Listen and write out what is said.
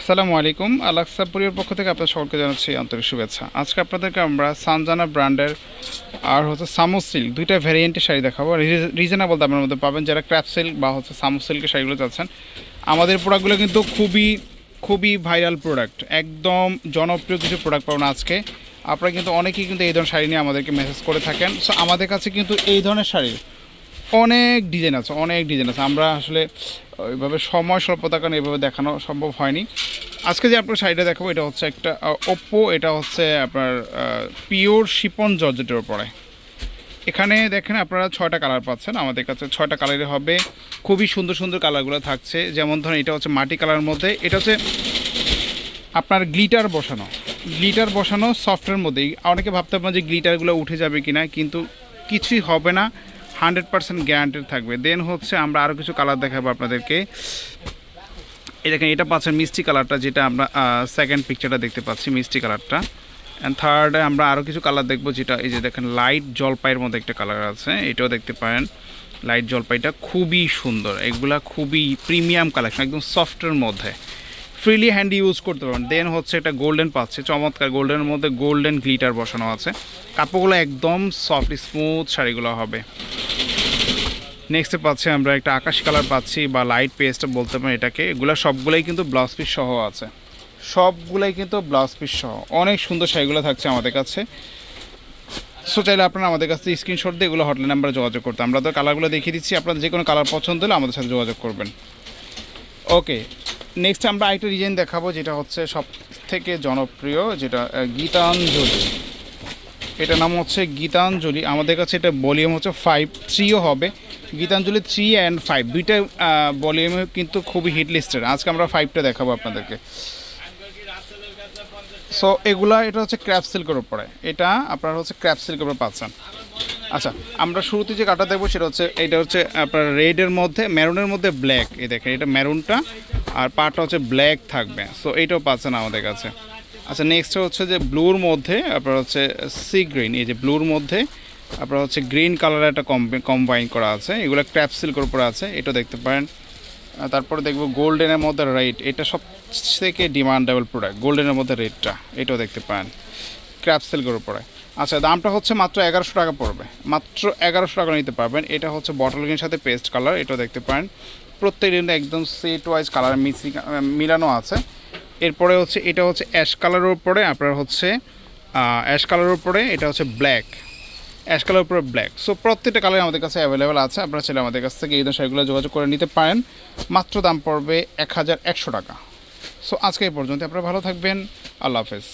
আসসালামু আলাইকুম। আলাক্সাপুরের পক্ষ থেকে আপনার সকলকে জানাচ্ছি আন্তরিক শুভেচ্ছা। আজকে আপনাদেরকে আমরা সানজানা ব্র্যান্ডের আর হচ্ছে সামো সিল্ক দুইটা ভ্যারিয়েন্টের শাড়ি দেখাবো। রিজনেবল দামের মধ্যে পাবেন যারা ক্র্যাপ সিল্ক বা হচ্ছে সামো সিল্কের শাড়িগুলো চাচ্ছেন। আমাদের প্রোডাক্টগুলো কিন্তু খুবই খুবই ভাইরাল প্রোডাক্ট একদম জনপ্রিয় কিছু প্রোডাক্ট পাবেন আজকে। আপনারা কিন্তু অনেকেই কিন্তু এই ধরনের শাড়ি নিয়ে আমাদেরকে মেসেজ করে থাকেন। সো আমাদের কাছে কিন্তু এই ধরনের শাড়ি অনেক ডিজাইন আছে, অনেক ডিজাইন আছে। আমরা আসলে ওইভাবে সময় স্বল্পতার কারণে এইভাবে দেখানো সম্ভব হয়নি। আজকে যে আপনার শাড়িটা দেখাবো, এটা হচ্ছে একটা ওপ্পো এটা হচ্ছে আপনার পিওর শিপন জর্জেটের ওপরে এখানে দেখেন আপনারা ছয়টা কালার পাচ্ছেন। আমাদের কাছে ছয়টা কালারে হবে। খুবই সুন্দর সুন্দর কালারগুলো থাকছে। যেমন ধরেন, এটা হচ্ছে মাটি কালারের মধ্যে। এটা হচ্ছে আপনার গ্লিটার বসানো। গ্লিটার বসানো সফটের মধ্যেই। অনেকে ভাবতে পারেন যে গ্লিটারগুলো উঠে যাবে কিনা, কিন্তু কিছুই হবে না। হান্ড্রেড পার্সেন্ট গ্যারান্টেড থাকবে। দেন হচ্ছে আমরা আরও কিছু কালার দেখাবো আপনাদেরকে। দেখেন, এটা পাচ্ছেন মিষ্টি কালারটা যেটা আমরা সেকেন্ড পিকচারটা দেখতে পাচ্ছি মিষ্টি কালারটা অ্যান্ড থার্ডে আমরা আরও কিছু কালার দেখব, যেটা, এই যে দেখেন লাইট জলপাইয়ের মধ্যে একটা কালার আছে, এটাও দেখতে পারেন। লাইট জলপাইটা খুবই সুন্দর, এগুলা খুবই প্রিমিয়াম কালেকশন একদম সফটের মধ্যে। ফ্রিলি হ্যান্ড ইউজ করতে পারবেন। দেন হচ্ছে এটা গোল্ডেন পাচ্ছে, চমৎকার গোল্ডেনের মধ্যে গোল্ডেন গ্লিটার বসানো আছে। কাপড়গুলো একদম সফট স্মুথ শাড়িগুলো হবে। নেক্সটে পাচ্ছি আমরা একটা আকাশ কালার পাচ্ছি বা লাইট পেস্ট বলতে পারি এটাকে। এগুলো সবগুলোই কিন্তু ব্লাউজ পিস সহ আছে। সবগুলাই কিন্তু ব্লাউজ পিস সহ। অনেক সুন্দর শাড়িগুলো থাকছে আমাদের কাছে। সো চাইলে আপনারা আমাদের কাছে স্ক্রিনশট দিয়ে এগুলো হটলাইন নাম্বারে যোগাযোগ করতে। আমরা তো কালারগুলো দেখিয়ে দিচ্ছি। আপনাদের যে কোনো কালার পছন্দ হলে আমাদের সাথে যোগাযোগ করবেন। ওকে নেক্সট আমরা আরেকটা ডিজাইন দেখাবো, যেটা হচ্ছে সব থেকে জনপ্রিয়, যেটা গীতাঞ্জলি। এটার নাম হচ্ছে গীতাঞ্জলি। আমাদের কাছে এটা ভলিউম হচ্ছে ফাইভ থ্রিও হবে। গীতাঞ্জলি থ্রি অ্যান্ড ফাইভ দুইটা ভলিউমে কিন্তু খুবই হিট লিস্টেড আজকে আমরা ফাইভটা দেখাবো আপনাদেরকে। সো এগুলা, এটা হচ্ছে ক্র্যাপ সিল্কের উপরে। এটা আপনার হচ্ছে ক্র্যাপ সিল্কের উপরে পাচ্ছেন। আচ্ছা আমরা শুরুতে যে কাটা দেখব, সেটা হচ্ছে, এটা হচ্ছে আপনার রেডের মধ্যে মেরুনের মধ্যে ব্ল্যাক এই দেখেন, এটা মেরুনটা আর পাটা হচ্ছে ব্ল্যাক থাকবে। সো এইটাও পাচ্ছেন আমাদের কাছে। আচ্ছা নেক্সট হচ্ছে যে ব্লুর মধ্যে আপনার হচ্ছে সি গ্রিন এই যে ব্লুর মধ্যে আপনার হচ্ছে গ্রিন কালারের একটা কম্বাইন করা আছে। এগুলো ক্র্যাপ উপরে আছে এটা দেখতে পারেন। তারপরে দেখব গোল্ডেনের মধ্যে রেড এটা সব থেকে ডিমান্ডেবল প্রোডাক্ট গোল্ডেনের মধ্যে রেডটা এটাও দেখতে পারেন ক্র্যাপ সিল্কের উপরে। আচ্ছা দামটা হচ্ছে মাত্র এগারোশো টাকা পড়বে, মাত্র এগারোশো টাকা নিতে পারবেন। এটা হচ্ছে বটল গ্রিনের সাথে পেস্ট কালার এটাও দেখতে পারেন। প্রত্যেকটা কিন্তু একদম সেট ওয়াইজ কালার মিক্সি মিলানো আছে। এরপরে হচ্ছে, এটা হচ্ছে অ্যাশ কালারের উপরে, আপনার হচ্ছে অ্যাশ কালারের উপরে, এটা হচ্ছে ব্ল্যাক। অ্যাশ কালার উপরে ব্ল্যাক। সো প্রত্যেকটা কালার আমাদের কাছে অ্যাভেলেবেল আছে, আপনারা ছেলে আমাদের কাছ থেকে এই শাড়িগুলো যোগাযোগ করে নিতে পারেন। মাত্র দাম পড়বে এক হাজার একশো টাকা। সো আজকে এই পর্যন্ত আপনারা ভালো থাকবেন, আল্লাহ হাফেজ।